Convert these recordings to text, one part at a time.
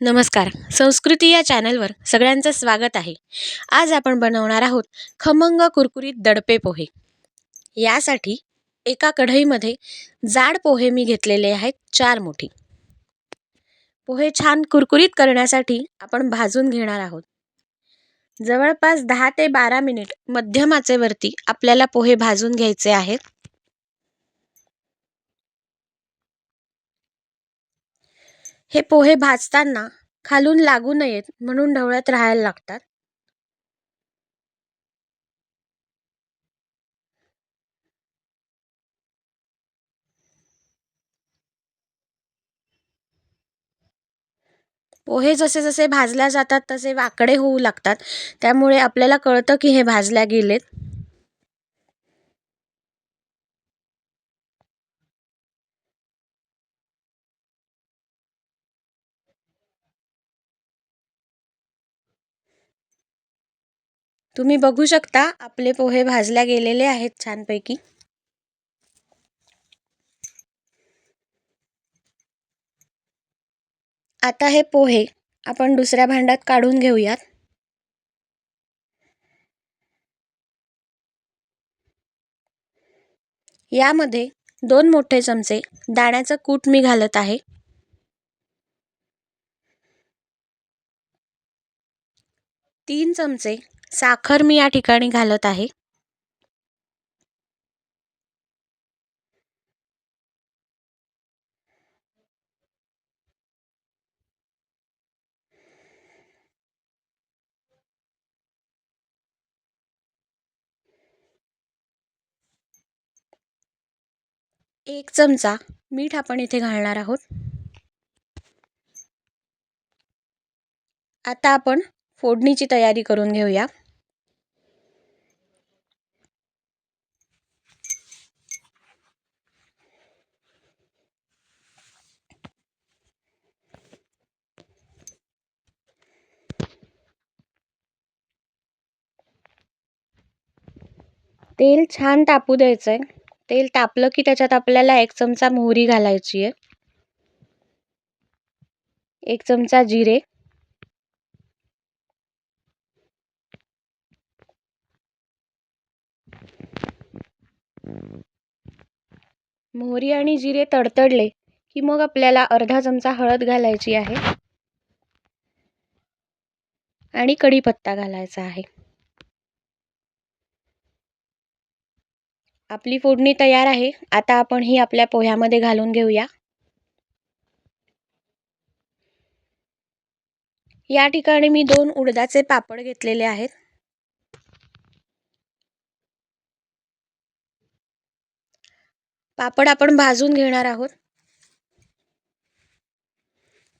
नमस्कार. संस्कृती या चॅनलवर सगळ्यांचं स्वागत आहे. आज आपण बनवणार आहोत खमंग कुरकुरीत दडपे पोहे. यासाठी एका कढईमध्ये जाड पोहे मी घेतलेले आहेत चार मोठी. पोहे छान कुरकुरीत करण्यासाठी आपण भाजून घेणार आहोत. जवळपास दहा ते बारा मिनिट मध्यमाचेवरती आपल्याला पोहे भाजून घ्यायचे आहेत. हे पोहे भाजताना खालून लागू नयेत म्हणून ढवळत राहायला लागतात. पोहे जसे जसे भाजल्या जातात तसे वाकडे होऊ लागतात. त्यामुळे आपल्याला कळतं की हे भाजल्या गेलेत. तुम्ही बघू शकता आपले पोहे भाजल्या गेलेले आहेत छानपैकी. आता हे पोहे आपण दुसऱ्या भांड्यात काढून घेऊयात. यामध्ये दोन मोठे चमचे दाण्याचं कूट मी घालत आहे. तीन चमचे साखर मी या ठिकाणी घालत आहे. एक चमचा मीठ आपण इथे घालणार आहोत. आता आपण फोडणीची तयारी करून घेऊया. तेल छान तापू द्यायचं आहे तेल तापलं की त्याच्यात आपल्याला एक चमचा मोहरी घालायची आहे एक चमचा जिरे. मोहरी आणि जिरे तडतडले की मग आपल्याला अर्धा चमचा हळद घालायची आहे आणि कढीपत्ता घालायचा आहे. आपली फोडणी तयार आहे. आता आपण ही आपल्या पोह्यामध्ये घालून घेऊया. या ठिकाणी मी दोन उडदाचे पापड घेतलेले आहेत. पापड आपण भाजून घेणार आहोत.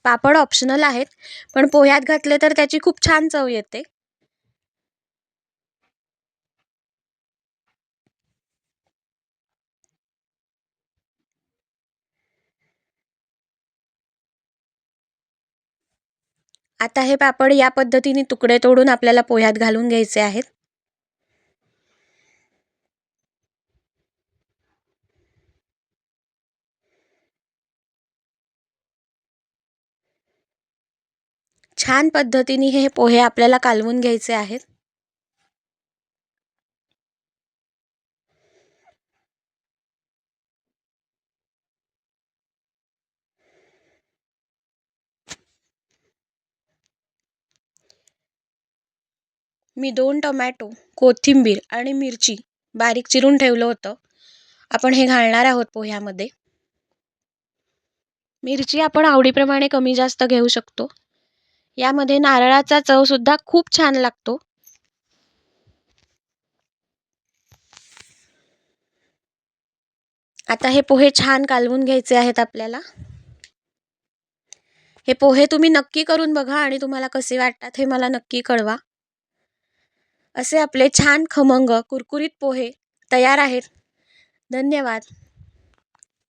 पापड ऑप्शनल आहेत पण पोह्यात घातले तर त्याची खूप छान चव येते. आता हे पापड या पद्धतीने तुकडे तोडून आपल्याला पोह्यात घालून घ्यायचे आहेत. छान पद्धतीने हे पोहे आपल्याला कालवून घ्यायचे आहेत. मी दोन टोमॅटो कोथिंबीर आणि मिरची बारीक चिरून ठेवलं होतं. आपण हे घालणार आहोत पोह्यामध्ये. मिरची आपण आवडीप्रमाणे कमी जास्त घेऊ शकतो. यामध्ये नारळाचा चवसुद्धा खूप छान लागतो. आता हे पोहे छान कालवून घ्यायचे आहेत आपल्याला. हे पोहे तुम्ही नक्की करून बघा आणि तुम्हाला कसे वाटतात हे मला नक्की कळवा. असे आपले छान खमंग कुरकुरीत पोहे तयार आहेत. धन्यवाद.